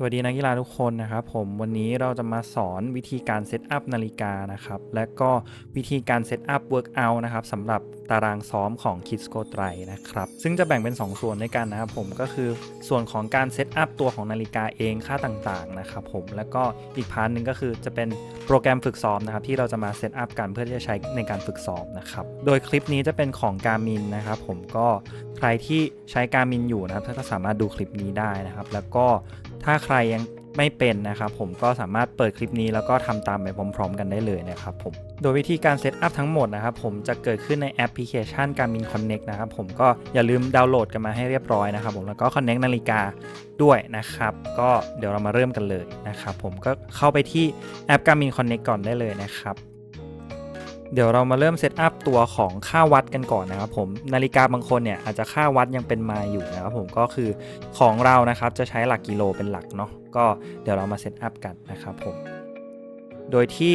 สวัสดีนักกีฬาทุกคนนะครับผมวันนี้เราจะมาสอนวิธีการเซตอัพนาฬิกานะครับและก็วิธีการเซตอัพเวิร์กอัลนะครับสำหรับตารางซ้อมของ Kids Go ไตรนะครับซึ่งจะแบ่งเป็น 2 ส่วนด้วยกันนะครับผมก็คือส่วนของการเซตอัพตัวของนาฬิกาเองค่าต่างๆนะครับผมแล้วก็อีกพาร์ทหนึ่งก็คือจะเป็นโปรแกรมฝึกซ้อมนะครับที่เราจะมาเซตอัพกันเพื่อที่จะใช้ในการฝึกซ้อมนะครับโดยคลิปนี้จะเป็นของ Garmin นะครับผมก็ใครที่ใช้ Garmin อยู่นะครับก็สามารถดูคลิปนี้ได้นะครับแล้วก็ ถ้าใครยังไม่เป็นนะครับผมก็สามารถเปิดคลิปนี้แล้วก็ทำตามไปพร้อม ๆ กันได้เลยนะครับผมโดยวิธีการเซตอัพทั้งหมดนะครับผมจะเกิดขึ้นในแอปพลิเคชัน Garmin Connect นะครับผมก็อย่าลืมดาวน์โหลดกันมาให้เรียบร้อยนะครับผมแล้วก็ Connect นาฬิกาด้วยนะครับ ก็เดี๋ยวเรามาเริ่มกันเลยนะครับผมก็เข้าไปที่แอป Garmin Connect ก่อนได้เลยนะครับ เดี๋ยวเรามาเริ่มเซตอัพตัวของค่าวัดกันก่อนนะครับผมนาฬิกาบางคนเนี่ยอาจจะค่าวัดยังเป็นไมล์อยู่นะครับผมก็คือของเรานะครับจะใช้หลักกิโลเป็นหลักเนาะก็เดี๋ยวเรามาเซตอัพกันนะครับผมโดยที่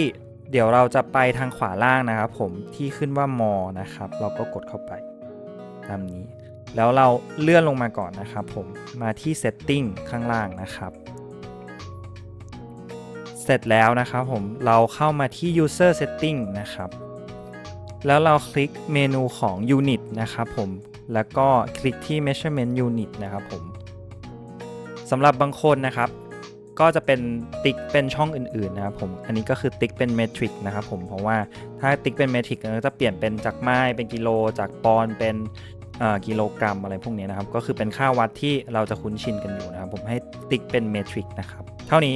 เดี๋ยวเราจะไปทางขวาล่างนะครับผมที่ขึ้นว่ามอนะครับเราก็กดเข้าไปตามนี้ แล้วเราเลื่อนลงมาก่อนนะครับผมมาที่ setting ข้างล่างนะครับ เสร็จแล้วนะครับผมเราเข้ามาที่ user setting นะครับ แล้วเราคลิกเมนูของ unit นะครับผมแล้วก็คลิกที่ measurement unit นะครับผมสำหรับบางคนนะครับ ก็จะเป็นติ๊กเป็นช่องอื่นๆนะครับผมอันนี้ก็คือติ๊กเป็นเมทริกนะครับผมเพราะว่าถ้าติ๊กเป็นเมทริกก็จะเปลี่ยนเป็นจากไม้เป็นกิโล จากปอนด์เป็น กิโลกรัมอะไรพวกนี้นะครับ ก็คือเป็นค่าวัดที่เราจะคุ้นชินกันอยู่นะครับ ผมให้ติ๊กเป็นเมทริกนะครับ เท่านี้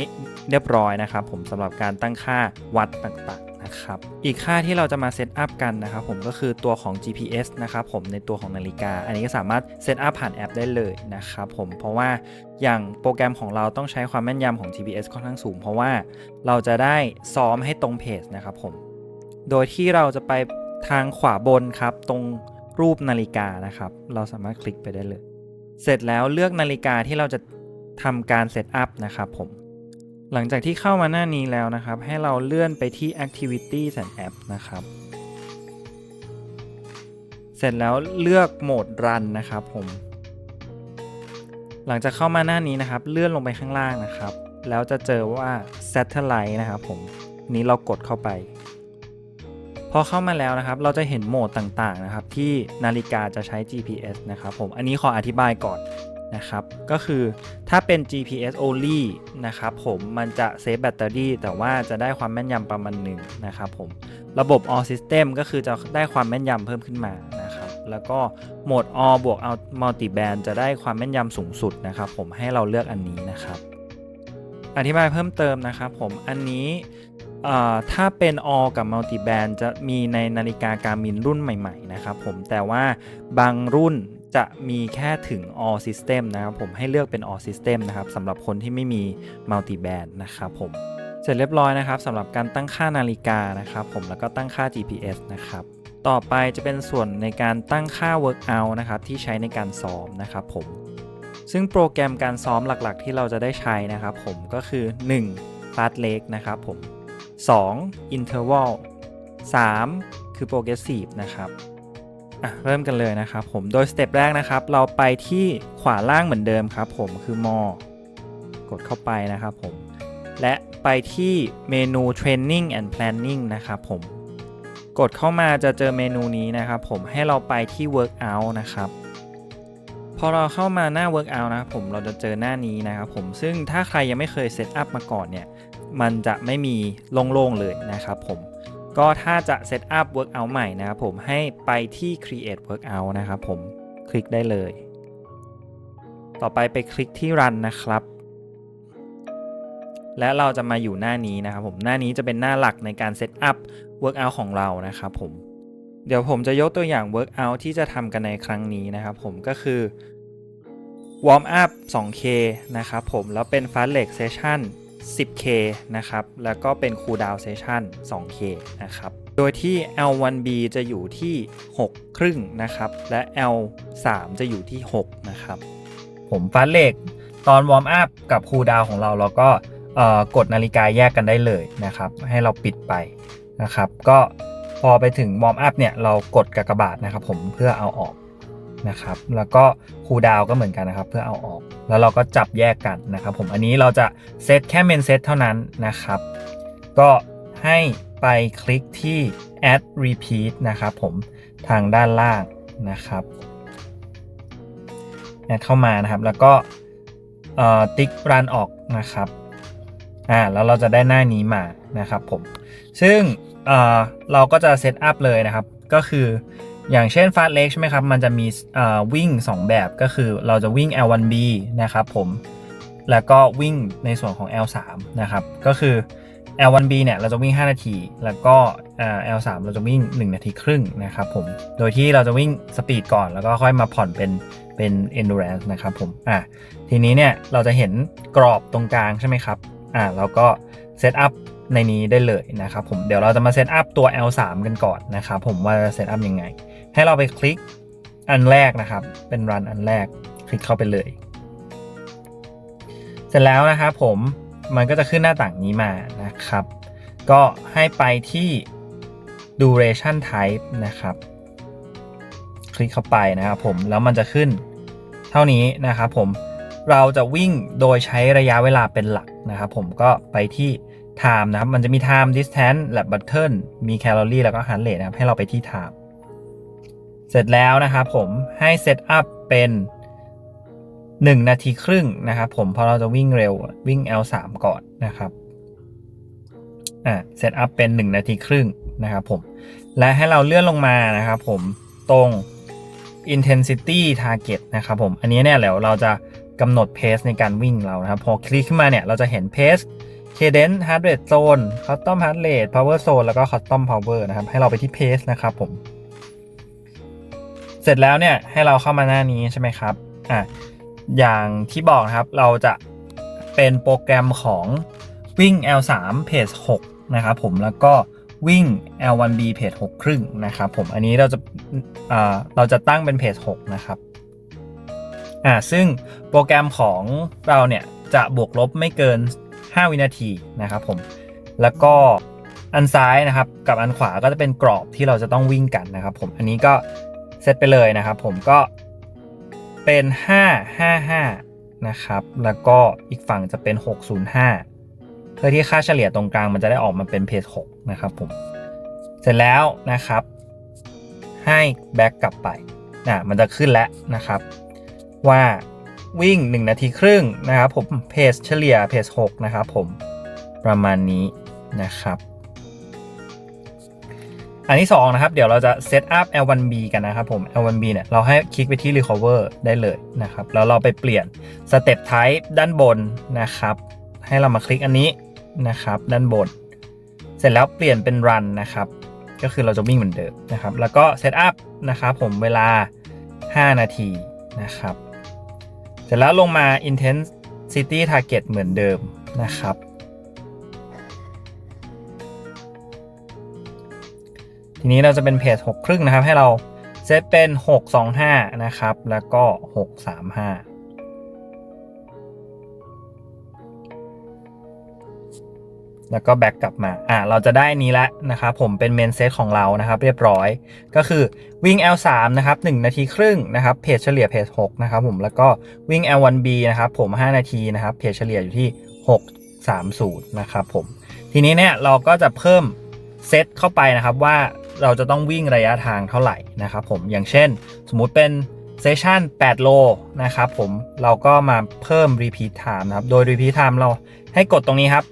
เรียบร้อยนะครับ ผมสำหรับการตั้งค่าวัดต่างๆนะครับอีกค่าที่เราจะมาเซตอัพกันนะครับผมก็คือตัวของ GPS นะครับผมในตัวของนาฬิกา อันนี้ก็สามารถเซตอัพผ่านแอปได้เลยนะครับผมเพราะว่าอย่างโปรแกรมของเราต้องใช้ความแม่นยำของ GPS ค่อนข้างสูง เพราะว่าเราจะได้ซ้อมให้ตรงเพจนะครับผมโดยที่เราจะไปทางขวาบนครับตรง รูปนาฬิกานะครับ เราสามารถคลิกไปได้เลย เสร็จแล้วเลือกนาฬิกาที่เราจะทำการเซตอัพนะครับผม หลังจากที่เข้ามาหน้านี้แล้วนะครับ ให้เราเลื่อนไปที่ Activities and App นะครับ เสร็จแล้วเลือกโหมด Run นะครับผม หลังจากเข้ามาหน้านี้นะครับ เลื่อนลงไปข้างล่างนะครับ แล้วจะเจอว่า Satellite นะครับผมนี้เรากดเข้าไป พอเข้ามาแล้วนะครับเราจะเห็นโหมดต่างๆนะครับที่นาฬิกาจะใช้ GPS นะครับผมอันนี้ขออธิบายก่อนนะครับก็คือถ้าเป็น GPS only นะครับผมมันจะเซฟแบตเตอรี่แต่ว่าจะได้ความแม่นยำประมาณหนึ่งนะครับผมระบบ all system ก็คือจะได้ความแม่นยำเพิ่มขึ้นมานะครับแล้วก็โหมด all บวก multi band จะได้ความแม่นยำสูงสุดนะครับผมให้เราเลือกอันนี้นะครับอธิบายเพิ่มเติมนะครับผมอันนี้ ถ้าเป็น all กับ multi band จะมีในนาฬิกาการมินรุ่นใหม่ๆนะครับผมแต่ว่าบางรุ่นจะมีแค่ถึง all system นะครับผมให้เลือกเป็น all system นะครับสำหรับคนที่ไม่มี multi band นะครับผมเสร็จเรียบร้อยนะครับสำหรับการตั้งค่านาฬิกานะครับผมแล้วก็ตั้งค่า GPS นะครับต่อไปจะเป็นส่วนในการตั้งค่า workout นะครับที่ใช้ในการซ้อมนะครับผมซึ่งโปรแกรมการซ้อมหลักๆ ที่เราจะได้ใช้นะครับผมก็คือ 1. fast leg นะครับผม 2. interval 3. คือ progressive นะครับเริ่มกันเลยนะครับผมโดยสเต็ปแรกนะครับ เราไปที่ขวาล่างเหมือนเดิมครับผมคือ more กดเข้าไปนะครับผม และไปที่เมนู training and planning นะครับผม กดเข้ามาจะเจอเมนูนี้นะครับผมให้เราไปที่ workout นะครับพอเราเข้ามาหน้า Workout นะครับผมเราจะเจอหน้านี้นะครับผมซึ่งถ้าใครยังไม่เคยเซตอัพมาก่อนเนี่ย มันจะไม่มีโล่งๆเลยนะครับผมก็ถ้าจะเซตอัพ Workout ใหม่นะครับผมให้ไปที่ Create Workout นะครับผมคลิกได้เลย ต่อไปไปคลิกที่ Run นะครับ และเราจะมาอยู่หน้านี้นะครับผมหน้านี้จะเป็นหน้าหลักในการเซตอัพ Workout ของเรานะครับผมเดี๋ยวผมจะยกตัวอย่าง workout ที่จะทำกันในครั้งนี้นะครับผมก็คือ warm up 2K นะครับผม แล้วเป็น fast leg session 10K นะครับ แล้วก็เป็น cool down session 2K นะครับ โดยที่ L1B จะอยู่ที่ 6 ครึ่งนะครับ และ L3 จะอยู่ที่ 6 นะครับ ผม fast leg ตอน warm up กับ cool down ของเราเราก็กดนาฬิกาแยกกันได้เลยนะครับ ให้เราปิดไปนะครับ ก็พอไปถึงวอร์มอัพเนี่ยเรากดกากบาทนะครับผมเพื่อเอาออก นะครับ แล้วก็คูลดาวก็เหมือนกันนะครับ เพื่อเอาออก แล้วเราก็จับแยกกันนะครับ ผมอันนี้เราจะเซตแค่เมนเซตเท่านั้นนะครับ ก็ให้ไปคลิกที่ add repeat นะครับผมทางด้านล่างนะครับแอดเข้ามานะครับ แล้วก็ติ๊กรันออกนะครับอ่าแล้วเราจะได้หน้านี้มานะครับผม ซึ่งเเราก็จะเซตอัพเลยนะครับ ก็คือ อย่างเช่น Fast Leg ใช่ไหมครับ มันจะมีเอ่อวิ่ง 2 แบบก็คือเราจะวิ่ง L1B นะครับผมแล้วก็วิ่งในส่วนของ L3 นะครับ ก็คือ L1B เนี่ยเราจะวิ่ง 5 นาที แล้วก็ L3 เราจะวิ่ง 1 นาทีครึ่งนะครับผม โดยที่เราจะวิ่งสปีดก่อนแล้วก็ค่อยมาผ่อนเป็นเป็น endurance นะครับผม อะ ทีนี้เนี่ยเราจะเห็นกรอบตรงกลางใช่ไหมครับ อะเราก็เซตอัพในนี้ได้เลยนะครับผม เดี๋ยวเราจะมาเซตอัพตัว L3 กันก่อนนะครับผมว่าจะเซตอัพยังไง ให้เราไปคลิกอันแรกนะครับ เป็น run อันแรกคลิกเข้าไปเลย เสร็จแล้วนะครับผมมันก็จะขึ้นหน้าต่างนี้มานะครับ ก็ให้ไปที่ duration type นะครับ คลิกเข้าไปนะครับผมแล้วมันจะขึ้นเท่านี้นะครับผมเราจะวิ่งโดยใช้ระยะเวลาเป็นหลักนะครับผมก็ไปที่ time นะครับ มันจะมี time distance และ button มี calorie แล้วก็ heart rate นะครับ ให้เราไปที่ time เสร็จแล้วนะครับผมให้ set up เป็น 1 นาทีครึ่งนะครับผมพราะเราจะวิ่งเร็ววิ่ง L3 ก่อนนะครับอ่า set up เป็น 1 นาทีครึ่งนะครับผมและให้เราเลื่อนลงมานะครับผมตรง intensity target นะครับผมอันนี้เนี่ยเดี๋ยวเราจะกำหนด pace ในการวิ่งเรานะครับ พอคลิกขึ้นมาเนี่ยเราจะเห็น pace cadence heart rate zone custom heart rate power zone แล้วก็ custom power นะครับ ให้เราไปที่ pace นะครับผม เสร็จแล้วเนี่ยให้เราเข้ามาหน้านี้ใช่ไหมครับอะอย่างที่บอกนะครับเราจะเป็นโปรแกรมของวิ่ง L3 pace 6นะครับผมแล้วก็วิ่ง L1B เพจ6ครึ่งนะครับผมอันนี้เราจะเราจะตั้งเป็นเพจ6นะครับอ่าซึ่งโปรแกรมของเราเนี่ยจะบวกลบไม่เกิน 5 วินาทีนะครับผมแล้วก็อันซ้ายนะครับกับอันขวาก็จะเป็นกรอบที่เราจะต้องวิ่งกันนะครับผมอันนี้ก็ เซตไปเลยนะครับผมก็เป็น 555 นะครับ แล้วก็อีกฝั่งจะเป็น 605 เพื่อที่ค่าเฉลี่ยตรงกลางมันจะได้ออกมาเป็นเพจ6นะครับผม เสร็จแล้วนะครับ ให้แบ็กกลับไปนะมันจะขึ้นแล้วนะครับ ว่าวิ่ง 1 นาทีครึ่งนะครับผมเพจเฉลี่ยเพจ6นะครับผมประมาณนี้นะครับ อันที่2นะครับเดี๋ยวเราจะเซตอัพ L1B กันนะครับผม L1B เนี่ยเราให้คลิกไปที่ recover ได้เลยนะครับแล้วเราไปเปลี่ยนสเต็ป type ด้านบนนะครับ ให้เรามาคลิกอันนี้นะครับด้านบน เสร็จแล้วเปลี่ยนเป็น run นะครับก็คือเราจะวิ่งเหมือนเดิมนะครับแล้วก็เซตอัพนะครับผมเวลา 5 นาทีนะครับเสร็จแล้วลงมา intensity target เหมือนเดิมนะครับ ทีนี้เราจะเป็นเพจ6ครึ่งนะครับ ให้เราเซตเป็น 625 นะครับ แล้วก็ 635แล้วก็แบ็กกลับมา อ่า เราจะได้นี้แล้วนะครับ ผมเป็นเมนเซตของเรานะครับ เรียบร้อย ก็คือวิ่ง L3 นะครับ 1 นาทีครึ่งนะครับ เพจเฉลี่ยเพจ6นะครับผม แล้วก็วิ่ง L1B นะครับ ผม 5 นาทีนะครับ เพจเฉลี่ยอยู่ที่ 630 นะครับผม ทีนี้เนี่ยเราก็จะเพิ่ม เซตเข้าไปนะครับว่าเราจะต้องวิ่งระยะทางเท่าไหร่นะครับผมอย่างเช่น สมมุติเป็นเซสชัน8 โลนะครับผมเราก็มาเพิ่ม repeat time นะครับโดย repeat time เราให้กดตรงนี้ครับ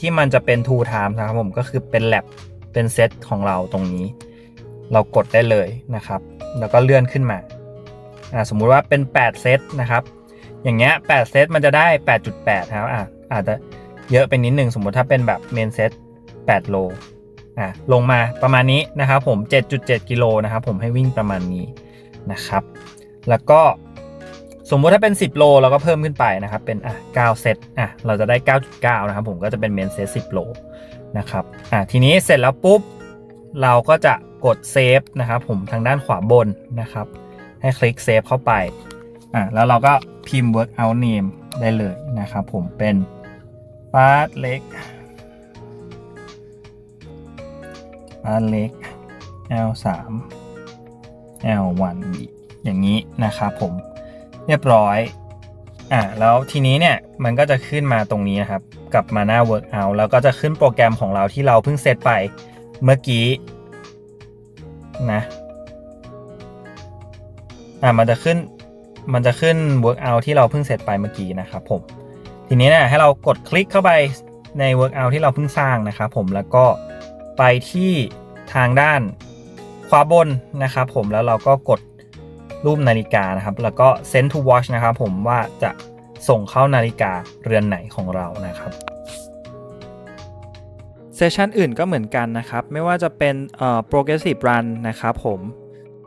ที่มันจะเป็น two time นะครับผมก็คือเป็น lap เป็นเซตของเราตรงนี้ เรากดได้เลยนะครับ แล้วก็เลื่อนขึ้นมาอ่าสมมุติว่าเป็น 8 เซตนะครับ อย่างเงี้ย8เซตมันจะได้ 8.8 นะครับอ่าอาจจะเยอะไปนิดนึงสมมุติถ้าเป็นแบบเมนเซต8 โล อะลงมาประมาณนี้นะครับผม 7.7 กิโลนะครับผมให้วิ่งประมาณนี้นะครับ แล้วก็สมมุติถ้าเป็น 10 โลเราก็เพิ่มขึ้นไปนะครับ เป็นอะ9เซตอะเราจะได้ 9.9 นะครับผมก็จะเป็นเมนเซต10 โลนะครับอะทีนี้เสร็จแล้วปุ๊บ เราก็จะกดเซฟนะครับผมทางด้านขวาบนนะครับ ให้คลิกเซฟเข้าไปอะแล้วเราก็พิมพ์ workout name ได้เลยนะครับผมเป็น fast leg บ้านเล็ก L3 L1B อย่างนี้นะครับผมเรียบร้อยอ่าแล้วทีนี้เนี่ยมันก็จะขึ้นมาตรงนี้นะครับกลับมาหน้า workout แล้วก็จะขึ้นโปรแกรมของเราที่เราเพิ่งเซตไปเมื่อกี้นะอ่ามันจะขึ้นมันจะขึ้น workout ที่เราเพิ่งเซตไปเมื่อกี้นะครับผมทีนี้เนี่ยให้เรากดคลิกเข้าไปใน workout ที่เราเพิ่งสร้างนะครับผมแล้วก็ ไปที่ทางด้านขวาบนนะครับ ผมแล้วเราก็กดรูปนาฬิกานะครับ แล้วก็ send to watch นะครับผมว่าจะส่งเข้านาฬิกาเรือนไหนของเรานะครับเซสชันอื่นก็เหมือนกันนะครับ ไม่ว่าจะเป็นเอ่อ progressive run นะครับผม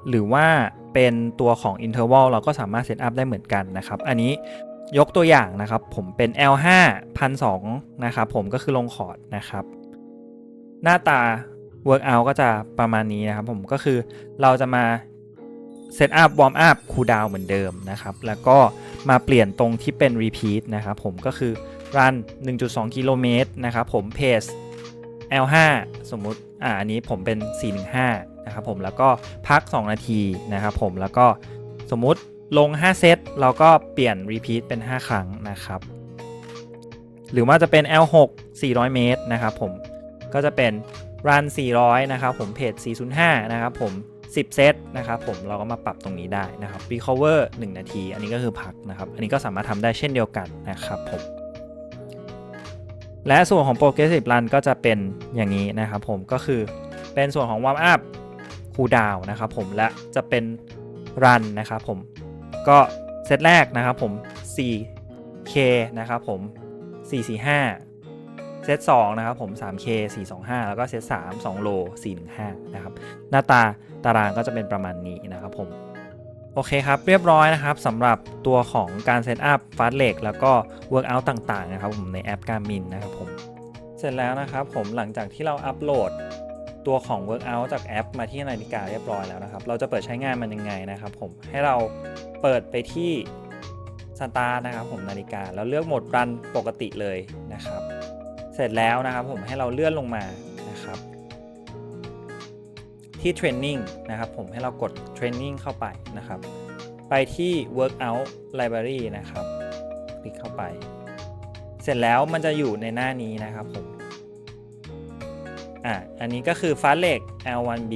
หรือว่าเป็นตัวของ interval เราก็สามารถเซตอัพได้เหมือนกันนะครับ อันนี้ยกตัวอย่างนะครับ ผมเป็น L5 1,200นะครับผมก็คือลงคอร์ดนะครับ หน้าตา workout ก็จะประมาณนี้นะครับผมก็คือเราจะมาเซตอัพวอร์มอัพคูลดาวเหมือนเดิมนะครับ แล้วก็มาเปลี่ยนตรงที่เป็น repeat นะครับผมก็คือ run 1.2 กิโลเมตรนะครับผม pace L5 สมมุติอ่าอันนี้ผมเป็น 415 นะครับผมแล้วก็พัก 2 นาทีนะครับผมแล้วก็สมมุติลง 5 เซตเราก็เปลี่ยน repeat เป็น 5 ครั้งนะครับ หรือว่าจะเป็น L6 400 เมตรนะครับผม ก็จะเป็น run 400 นะครับผมเพจ405 นะครับผม 10 เซตนะครับผมเราก็มาปรับตรงนี้ได้นะครับ recover 1 นาที อันนี้ก็คือพักนะครับ อันนี้ก็สามารถทำได้เช่นเดียวกันนะครับผม และส่วนของ progressive run ก็จะเป็นอย่างนี้นะครับผมก็คือเป็นส่วนของ warm up cool down นะครับผมและจะเป็น run นะครับผมก็เซตแรกนะครับผม 4k นะครับผม 445 เซต2นะครับผม 3k 425 แล้วก็เซต3 2โล415 นะครับ หน้าตาตารางก็จะเป็นประมาณนี้นะครับผม โอเคครับ เรียบร้อยนะครับสำหรับตัวของการเซตอัพฟาสเลกแล้วก็เวิร์กอัลต่างๆนะครับผมในแอป Garmin นะครับผม เสร็จแล้วนะครับผมหลังจากที่เราอัปโหลดตัวของ Workout จากแอปมาที่นาฬิกาเรียบร้อยแล้วนะครับ เราจะเปิดใช้งานมันยังไงนะครับผม ให้เราเปิดไปที่สตาร์นะครับผมนาฬิกา แล้วเลือกโหมดรันปกติเลยนะครับ เสร็จแล้วนะครับผมให้เราเลื่อนลงมานะครับ ที่ Training นะครับผมให้เรากด Training เข้าไปนะครับ ไปที่ Workout Library นะครับ คลิกเข้าไป เสร็จแล้วมันจะอยู่ในหน้านี้นะครับผมอะอันนี้ก็คือ Fast l e g L1B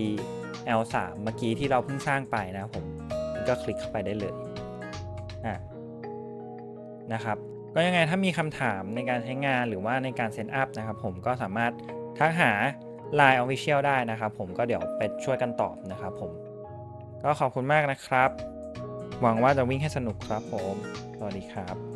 L3 เมื่อกี้ที่เราเพิ่งสร้างไปนะครับผมก็คลิกเข้าไปได้เลยอะนะครับ ก็ยังไงถ้ามีคำถามในการใช้งานหรือว่าในการเซตอัพนะครับผมก็สามารถทักหา Line Official ได้นะครับผมก็เดี๋ยวไปช่วยกันตอบนะครับผม ก็ขอบคุณมากนะครับ หวังว่าจะวิ่งให้สนุกครับผม สวัสดีครับ